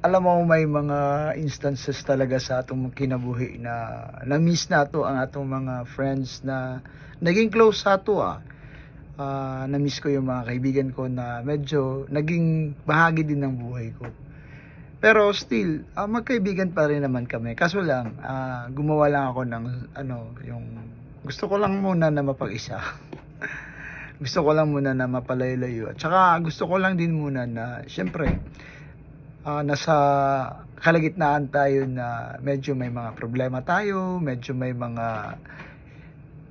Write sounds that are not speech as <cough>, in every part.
alam mo may mga instances talaga sa atong kinabuhi na na-miss nato ang atong mga friends na naging close sa ato ah. Ah, na-miss ko yung mga kaibigan ko na medyo naging bahagi din ng buhay ko. Pero still, ah, magkaibigan pa rin naman kami. Kaso lang, ah, gumawa lang ako ng ano, yung gusto ko lang muna na mapag-isa. <laughs> gusto ko lang muna na mapalayo-layo. At saka gusto ko lang din muna na, syempre, ah, nasa kalagitnaan tayo na medyo may mga problema tayo, medyo may mga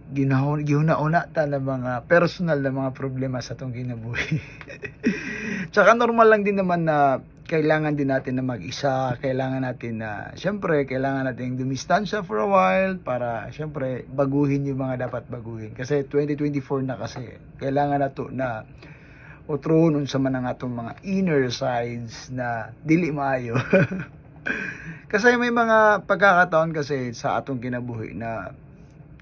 ginahon gihuna-una ta na mga personal na mga problema sa tong kinabuhi. <laughs> Tsaka normal lang din naman na kailangan din natin na mag-isa, kailangan natin na syempre kailangan natin dumistansya for a while para syempre baguhin yung mga dapat baguhin kasi 2024 na kasi kailangan na to na utroon unsa man ang atong mga inner sides na dili maayo. <laughs> kasi may mga pagkakataon kasi sa atong kinabuhi na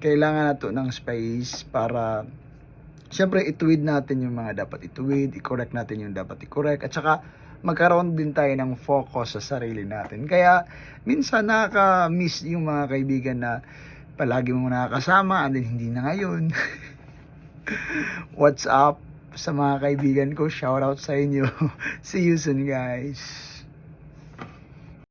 kailangan nato ng space para siyempre ituwid natin yung mga dapat ituwid, i-correct natin yung dapat i-correct at saka magkaroon din tayo ng focus sa sarili natin. Kaya minsan nakaka-miss yung mga kaibigan na palagi mo nakakasama and then hindi na ngayon. <laughs> What's up sa mga kaibigan ko? Shout out sa inyo. <laughs> See you soon guys.